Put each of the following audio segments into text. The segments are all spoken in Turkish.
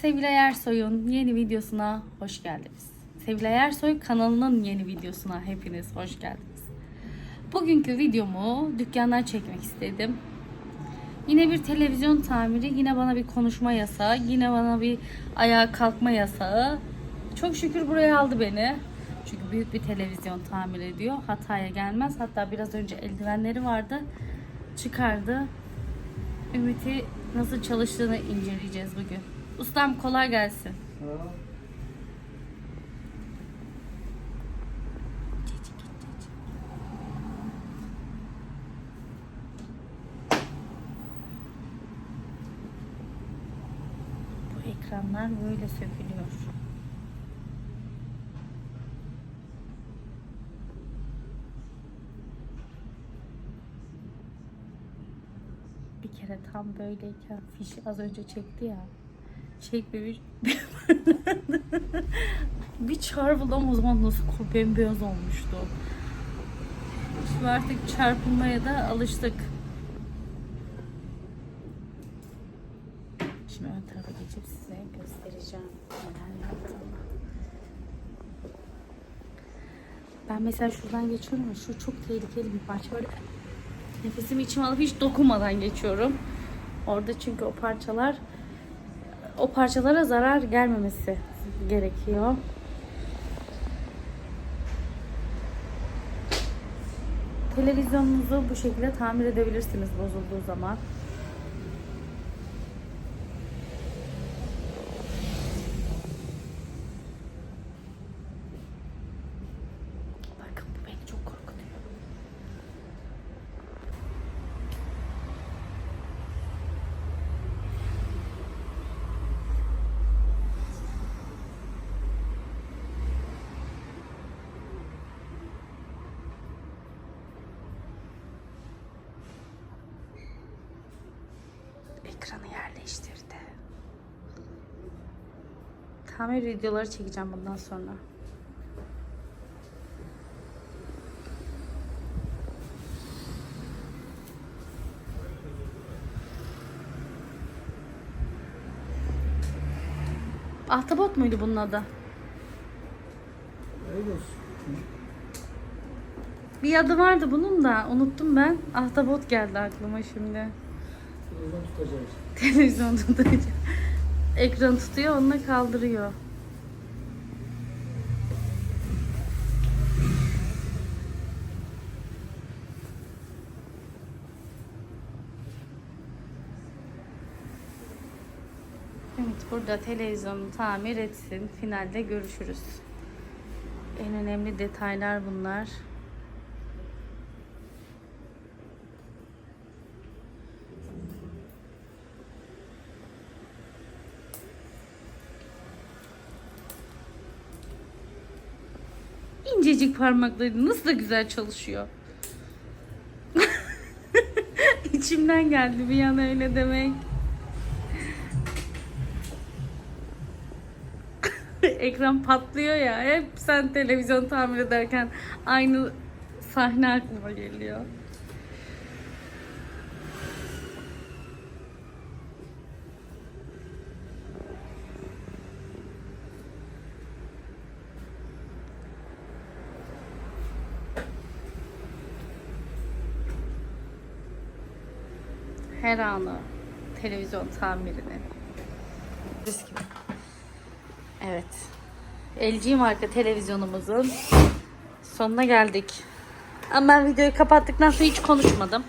Sevilay Ersoy'un yeni videosuna hoş geldiniz. Sevilay Ersoy kanalının yeni videosuna hepiniz hoş geldiniz. Bugünkü videomu dükkandan çekmek istedim. Yine bir televizyon tamiri, yine bana bir konuşma yasağı, yine bana bir ayağa kalkma yasağı. Çok şükür buraya aldı beni. Çünkü büyük bir televizyon tamir ediyor. Hataya gelmez. Hatta biraz önce eldivenleri vardı. Çıkardı. Ümit'i nasıl çalıştığını inceleyeceğiz bugün. Ustam kolay gelsin. Bu ekranlar böyle sökülüyor. Bir kere tam böyleyken fişi az önce çekti ya. Çekmemiş. bir çarpıldım o zaman nasıl bembeyaz olmuştu. Şimdi artık çarpılmaya da alıştık. Şimdi ön tarafa geçip size göstereceğim. Ben mesela şuradan geçiyorum ama şu çok tehlikeli bir parça var. Nefesimi içime alıp hiç dokunmadan geçiyorum. Orada çünkü o parçalar o parçalara zarar gelmemesi gerekiyor. Televizyonunuzu bu şekilde tamir edebilirsiniz bozulduğu zaman. Bakın bu beni çok korkutuyor. Ekranı yerleştirdi. Tamir videoları çekeceğim bundan sonra. Ahtapot muydu bunun adı? Öyle. Bir adı vardı bunun da unuttum ben. Ahtapot geldi aklıma şimdi. Televizyon tutacağız. Televizyon tutuyor. Ekran tutuyor onunla kaldırıyor. Evet burada televizyonu tamir etsin. Finalde görüşürüz. En önemli detaylar bunlar. İncecik parmakları nasıl da güzel çalışıyor. İçimden geldi bir an öyle demek. Ekran patlıyor ya. Hep sen televizyon tamir ederken aynı sahne aklıma geliyor. Her anı televizyon tamirini. Evet. LG marka televizyonumuzun sonuna geldik. Ama ben videoyu kapattıktan sonra hiç konuşmadım.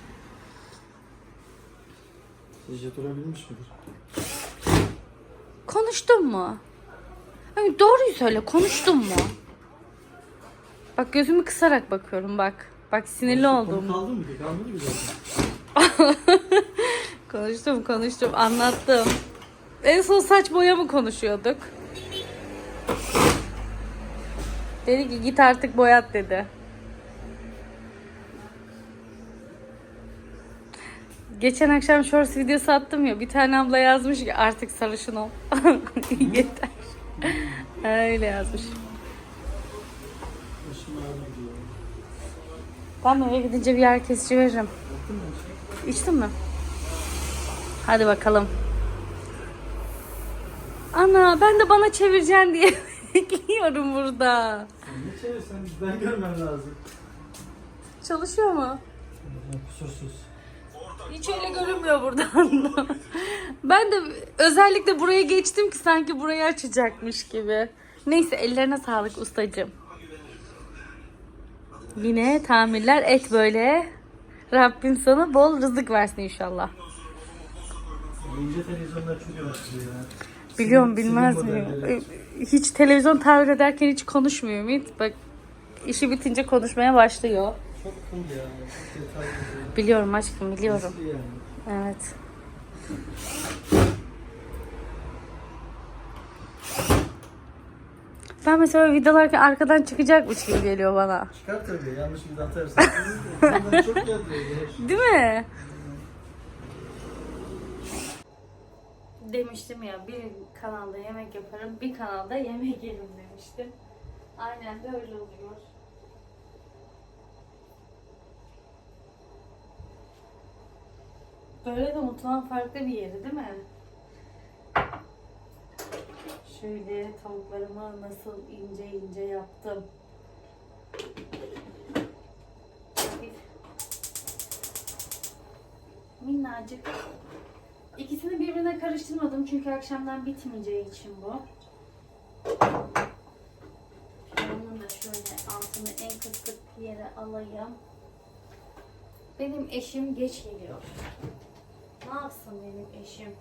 Sizce durabilmiş midir? Konuştun mu? Hani doğruyu söyle, konuştun mu? Bak gözümü kısarak bakıyorum bak. Bak sinirli oldum. Konu kaldı mı? Kalmadı mı zaten? Konuştum, konuştum, anlattım. En son saç boya mı konuşuyorduk? Dedi ki git artık boyat dedi. Geçen akşam shorts videosu attım ya bir tane abla yazmış ki artık sarışın ol. Yeter. Öyle yazmış. Ben eve gidince bir yer kesici veririm. İçtin mi? Hadi bakalım. Ana ben de bana çevireceksin diye bekliyorum burada. Sen ne çevirsen ben görmem lazım. Çalışıyor mu? Kusursuz. Hiç öyle görünmüyor buradan. ben de özellikle buraya geçtim ki sanki burayı açacakmış gibi. Neyse ellerine sağlık ustacığım. Yine tamirler et böyle. Rabbim sana bol rızık versin inşallah. İnce televizyonlar çok yavaşlıyor ya. Biliyorum Sinir- bilmez sinir miyim? modelleri. Hiç televizyon tamir ederken hiç konuşmuyor Ümit. Bak işi bitince konuşmaya başlıyor. Çok cool ya. Çok detaylı. Biliyorum aşkım biliyorum. Yani. Evet. Ben mesela videolarken arkadan çıkacakmış gibi geliyor bana. Çıkar tabii. Yanlış bir. Bundan çok geldi. Değil mi? Demiştim ya bir kanalda yemek yaparım, bir kanalda yemek yerim demiştim. Aynen de öyle oluyor. Böyle de mutfağın farklı bir yeri değil mi? Şöyle tavuklarımı nasıl ince ince yaptım. Minnacık. İkisini birbirine karıştırmadım çünkü akşamdan bitmeyeceği için bu. Bunun da şöyle altını en kısık yere alayım. Benim eşim geç geliyor. Ne yapsın benim eşim?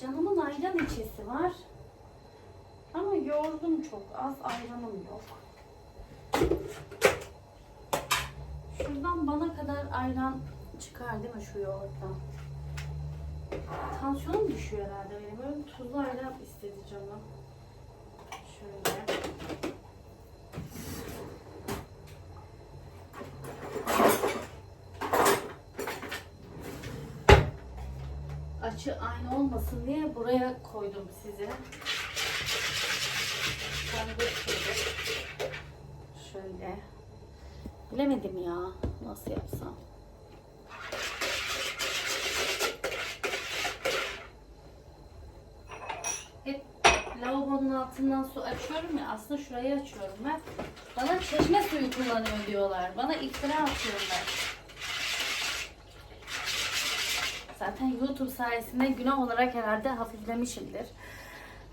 Canımın ayran içesi var. Ama yoğurdum çok. Az ayranım yok. Şuradan bana kadar ayran çıkar değil mi şu yoğurttan? Tansiyonum düşüyor herhalde benim. Böyle tuzlu ayran istedi canım. Şöyle. Açı aynı olmasın diye buraya koydum size. Şöyle. Bilemedim ya. Nasıl yapsam. Hep lavabonun altından su açıyorum ya. Aslında şurayı açıyorum ben. Bana çeşme suyu kullanıyor diyorlar. Bana iftira atıyorlar. Zaten YouTube sayesinde günah olarak herhalde hafiflemişimdir.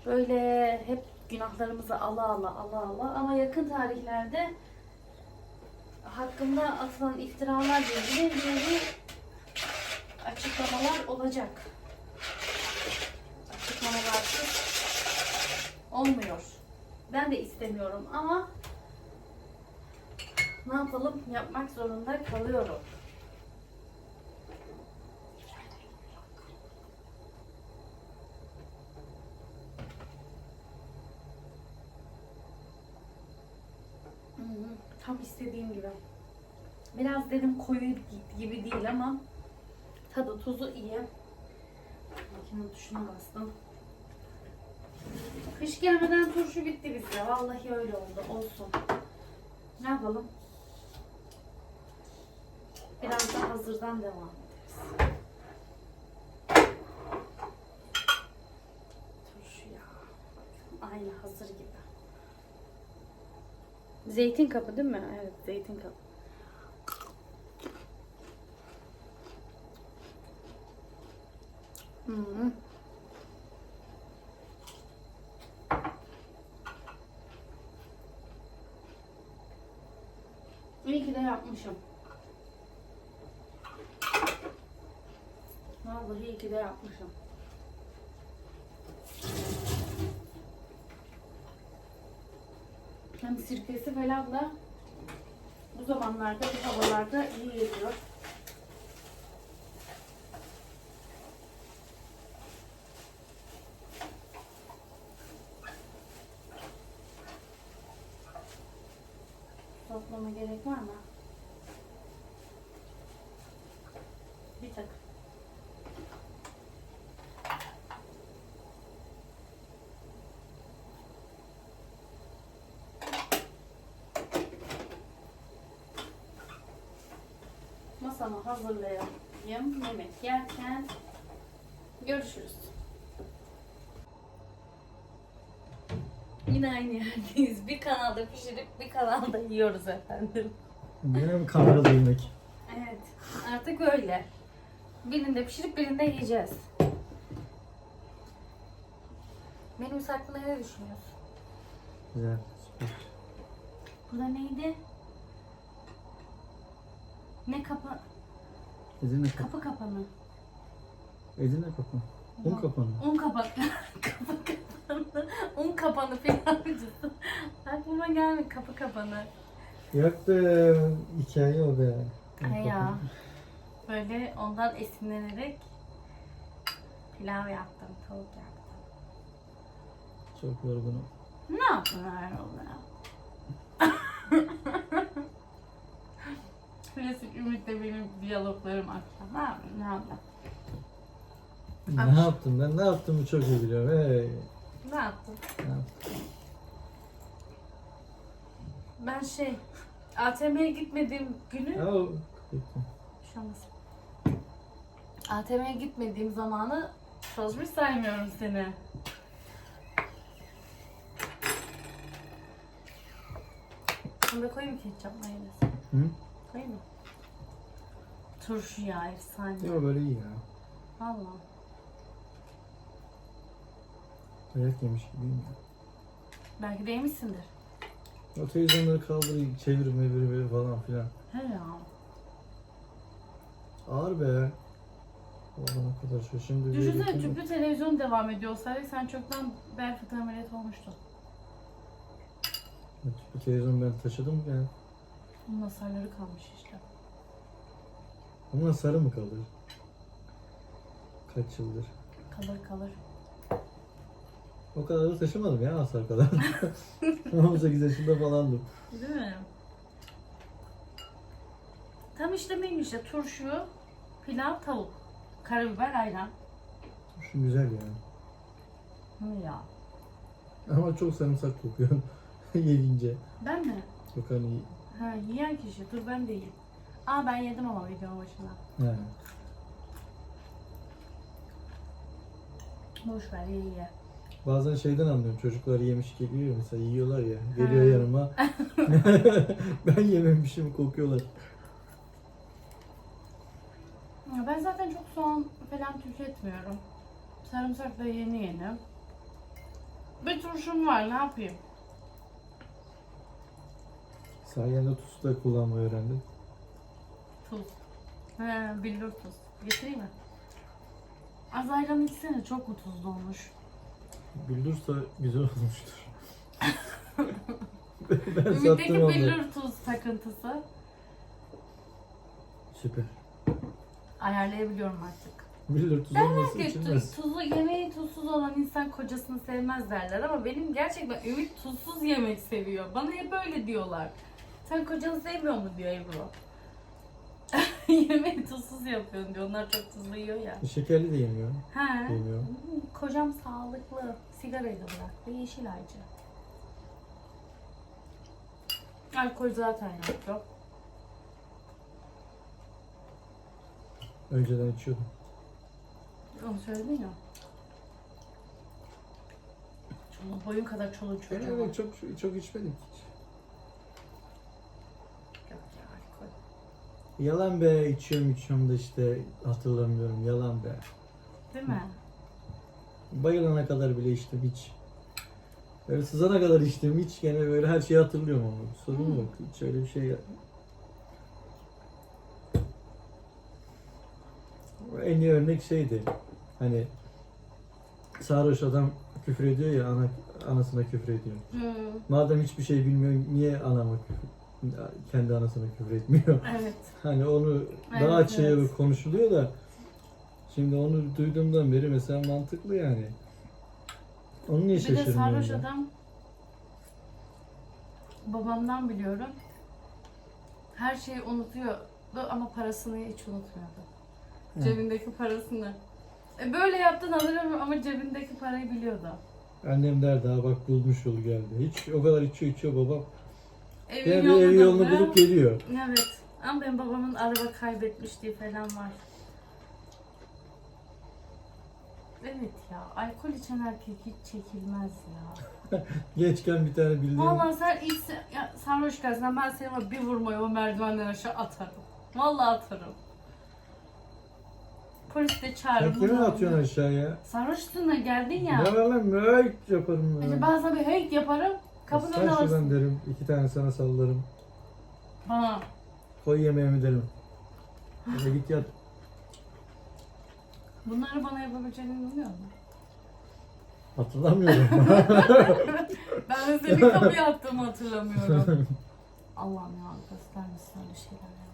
Böyle hep günahlarımızı ala ala ala ala ama yakın tarihlerde hakkında atılan iftiralarla ilgili bir açıklamalar olacak. Açıklamalar olmuyor. Ben de istemiyorum ama ne yapalım yapmak zorunda kalıyorum. Hı hı, Tam gibi. Biraz dedim koyu gibi değil ama tadı tuzu iyi. Makinenin tuşuna bastım. Kış gelmeden turşu bitti bizde. Vallahi öyle oldu. Olsun. Ne yapalım? Biraz da hazırdan devam ederiz. Turşu ya. Aynı hazır gibi. Zeytin kapı değil mi? Evet, zeytin kapı. Hı -hı. İyi ki de yapmışım. Vallahi iyi ki de yapmışım. Hem sirkesi falan da bu zamanlarda, bu havalarda iyi geliyor. Toplama gerek var mı? Bir tık. Masamı hazırlayayım. Yemek yerken görüşürüz. Yine aynı yerdeyiz. Bir kanalda pişirip bir kanalda yiyoruz efendim. Benim kameralı yemek. Evet. Artık öyle. Birinde pişirip birinde yiyeceğiz. Benim hakkında ne düşünüyorsun? Güzel. Süper. Burada neydi? Ne kapa... Edirne kapı. Kapı kapanı. Edirne kapı. Un kapanı. Un kapak. kapı kapanı. Un kapanı pilavcısı. Aklıma gelmedi kapı kapanı. Yok be. Hikaye o be. Un He ya. kapanı. Böyle ondan esinlenerek pilav yaptım, tavuk yaptım. Çok yorgunum. Ne yaptın Erol Klasik Ümit'le benim diyaloglarım akşam. Ne yapayım, ne yapayım? Ne yaptım ben? Ne yaptığımı çok iyi biliyorum. Hey. Ne yaptın? Ne yaptım? Ben şey, ATM'ye gitmediğim günü... Ya. Şu an nasıl? ATM'ye gitmediğim zamanı çözmüş saymıyorum seni. Bunu da koyayım ketçap mayonez? Hı? Koyayım mı? Turşu ya efsane. Yok böyle iyi ya. Valla. Dayak yemiş gibiyim ya. Belki de yemişsindir. O televizyonları kaldırıyor, çevir mevir mevir falan filan. He ya. Ağır be. Oğlum o kadar şu şimdi bir Düşünsene tüplü televizyon devam ediyor olsaydı sen çoktan bel fıtığı ameliyatı olmuştun. Bu televizyon ben taşıdım ya. Bunun hasarları kalmış işte. Ama sarı mı kalır? Kaç yıldır? Kalır kalır. O kadar da taşımadım ya hasar kadar. 18 yaşında falandım. Değil mi? Tam işte menü işte turşu, pilav, tavuk, karabiber, ayran. Şu güzel yani. Hı ya. Ama çok sarımsak kokuyor. Yedince. Ben mi? Yok hani... Ha yiyen kişi. Dur ben de yiyeyim. Aa ben yedim ama video başında. He. Boş ver ye ye. Bazen şeyden anlıyorum. Çocuklar yemiş geliyor mesela yiyorlar ya. Geliyor yanıma. ben yememişim kokuyorlar. Ya Ben zaten çok soğan falan tüketmiyorum. Sarımsak da yeni yeni. Bir turşum var ne yapayım? Sayende tuz da kullanmayı öğrendim. Tuz. He billur tuz. Getireyim mi? Az ayran içsene çok mu tuzlu olmuş? Bildursa güzel olmuştur. ben Ümit'teki sattım onu. billur tuz takıntısı. Süper. Ayarlayabiliyorum artık. Bildur tuz olması içilmez. tu- tuzlu yemeği tuzsuz olan insan kocasını sevmez derler ama benim gerçekten Ümit tuzsuz yemek seviyor. Bana hep öyle diyorlar. Sen kocanı sevmiyor mu diyor Ebru. Yemeği tuzsuz yapıyorsun diyor. Onlar çok tuzlu yiyor ya. Şekerli de yemiyor. He. Yemiyor. Kocam sağlıklı. Sigarayı da bıraktı. Yeşil aycı. Alkol zaten yok. Önceden içiyordum. Onu söyledin ya. Çoluk boyun kadar çoluk çocuğu var. çok çok içmedim hiç. Yok ya alkol. Yalan be içiyorum içiyorum da işte hatırlamıyorum yalan be. Değil mi? Bayılana kadar bile içtim hiç. Böyle sızana kadar içtim hiç gene böyle her şeyi hatırlıyorum ama sorun Hmm. yok hiç öyle bir şey En iyi örnek şeydi hani sarhoş adam küfür ediyor ya ana, anasına küfür ediyor. Hmm, Madem hiçbir şey bilmiyor niye anama küfür, kendi anasına küfür etmiyor? evet. Hani onu Evet, daha açığı evet. konuşuluyor da şimdi onu duyduğumdan beri mesela mantıklı yani. Onu niye Bir de şaşırmıyorum sarhoş ben? adam babamdan biliyorum. Her şeyi unutuyordu ama parasını hiç unutmuyordu. Hı. Cebindeki parasını. E böyle yaptın alırım ama cebindeki parayı biliyordu. Annem der daha bak bulmuş yolu geldi. Hiç o kadar içiyor içiyor babam. Evin Gene bir ev yolunu bulup geliyor. Evet. Ama benim babamın araba kaybetmişliği falan var. Evet ya, alkol içen erkek hiç çekilmez ya. Gençken bir tane bildiğim Vallahi sen ilk se- ya, sarhoş gelsen ben seni var bir vurmayı o merdivenden aşağı atarım. Vallahi atarım. Polis de çağırırım. Sen kimi bunu atıyorsun aşağıya? Sarhoşluğuna geldin ya. Ne var lan mülayit yaparım ben. ben sana bir heyt yaparım. Kapının Sen önüne şuradan derim. iki tane sana sallarım. Ha. Koy yemeğimi derim. Hadi git yat. Bunları bana yapabileceğini inanıyor musun? Hatırlamıyorum. Ben de seni kapıya attığımı hatırlamıyorum. Allah'ım ya göstermesin öyle şeyler ya.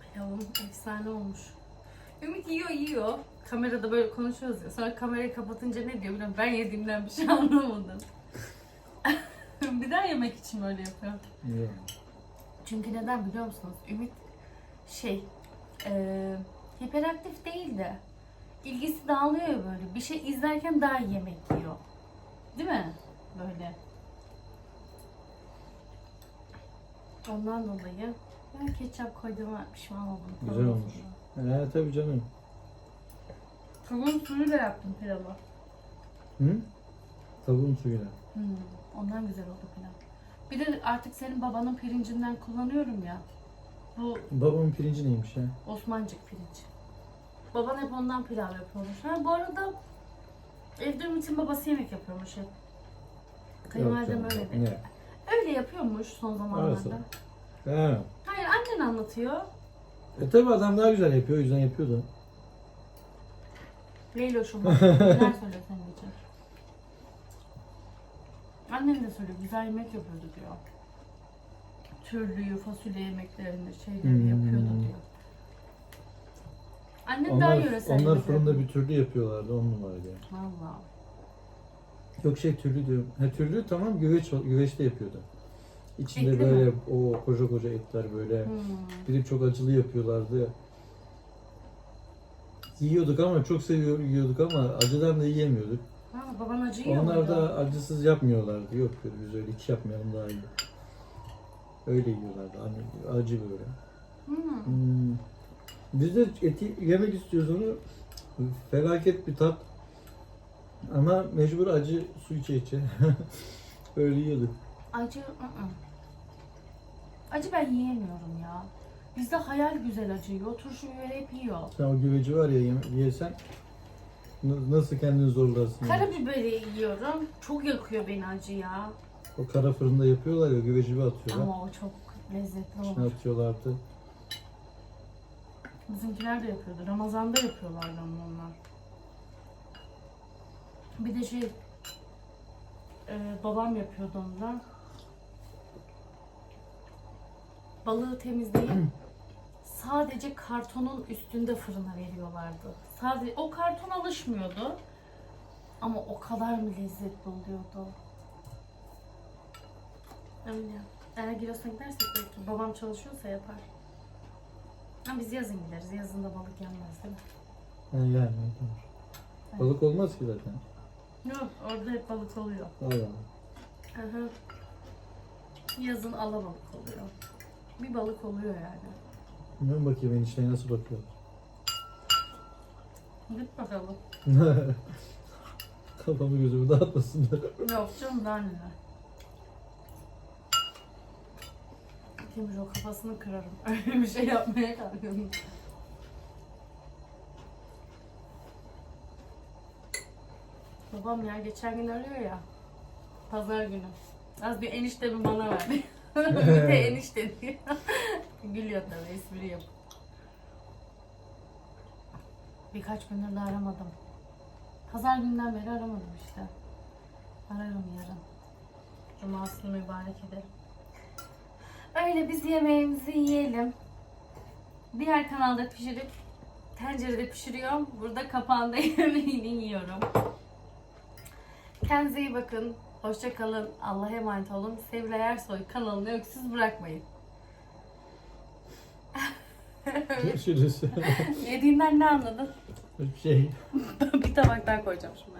Pilavım efsane olmuş. Ümit yiyor yiyor. Kamerada böyle konuşuyoruz ya. Sonra kamerayı kapatınca ne diyor bilmiyorum. Ben yediğimden bir şey anlamadım. bir daha yemek için böyle yapıyor. Çünkü neden biliyor musunuz? Ümit şey e, hiperaktif değil de ilgisi dağılıyor ya böyle. Bir şey izlerken daha iyi yemek yiyor. Değil mi? Böyle. Ondan dolayı ben ketçap koyduğuma pişman oldum. Güzel olmuş. He tabii canım. Tavuğun suyuyla yaptım pilavı. Hı? Tavuğun suyuyla. Hmm, ondan güzel oldu pilav. Bir de artık senin babanın pirincinden kullanıyorum ya. Bu Babamın pirinci neymiş ya? Osmancık pirinç. Baban hep ondan pilav yapıyormuş. Ha bu arada evde Ümit'in babası yemek yapıyormuş hep. Kayınvalidem öyle dedi. Öyle yapıyormuş son zamanlarda. Arası. He. Hayır annen anlatıyor. E tabi adam daha güzel yapıyor o yüzden yapıyordu. Leyloş'um bak, neler söylüyor senin için. Annem de söylüyor güzel yemek yapıyordu diyor. Türlüyü, fasulye yemeklerini, şeyleri Hmm. yapıyordu diyor. Annem daha Onlar, yöresel onlar yemek fırında yapıyor. bir türlü yapıyorlardı on numaraydı. yani. Valla. Yok şey türlü diyorum. Ha türlü tamam güveç güveçte yapıyordu. İçinde Etli böyle mi? o koca koca etler böyle. Hmm. Bir de çok acılı yapıyorlardı. Yiyorduk ama çok seviyor yiyorduk ama acıdan da yiyemiyorduk. Ha, baban acı yiyor Onlar muydu? da acısız yapmıyorlardı. Yok dedi, biz öyle hiç yapmayalım daha iyi. Öyle yiyorlardı. Hani acı böyle. Hmm. Hmm. Biz de eti yemek istiyoruz onu. Felaket bir tat. Ama mecbur acı su içe içe. Öyle yiyorduk. Acı, ı-ı. Acı ben yiyemiyorum ya. Bizde hayal güzel acı yiyor. Turşu hep yiyor. Sen o güveci var ya yeme- yesen n- nasıl kendini zorlarsın? yani. Karabiberi yiyorum. Çok yakıyor beni acı ya. O kara fırında yapıyorlar ya güveci bir atıyorlar. Ama o çok lezzetli İçine olur. atıyorlardı. Bizimkiler de yapıyordu. Ramazan'da yapıyorlardı ama onlar. Bir de şey e, babam yapıyordu ondan. Balığı temizleyip sadece kartonun üstünde fırına veriyorlardı. Sadece o karton alışmıyordu. Ama o kadar mı lezzetli oluyordu. Öyle. Eğer Giresun'a gidersek belki babam çalışıyorsa yapar. Ama biz yazın gideriz. Yazın da balık yenmez değil mi? Ha, yani. tamam. Balık olmaz ki zaten. Yok orada hep balık oluyor. Allah. Hı hı. Yazın alabalık oluyor. Bir balık oluyor yani. Ben bakayım enişteye nasıl bakıyor. Git bakalım. Kafamı gözümü dağıtmasınlar. Yok canım daha neler. Kimmiş o kafasını kırarım. Öyle bir şey yapmaya kalkıyorum. Babam ya geçen gün arıyor ya. Pazar günü. Az bir enişte bir bana verdi. bir de enişte diyor. Gülüyor tabii espri yap. Birkaç gündür de aramadım. Pazar günden beri aramadım işte. Ararım yarın. Cumasını mübarek ederim. Öyle biz yemeğimizi yiyelim. Diğer kanalda pişirip tencerede pişiriyorum. Burada kapağında yemeğini yiyorum. Kendinize iyi bakın. Hoşça kalın. Allah'a emanet olun. Sevilay Ersoy kanalını öksüz bırakmayın. Görüşürüz. Yediğinden ne anladın? Hiçbir şey. bir tabak daha koyacağım şimdi.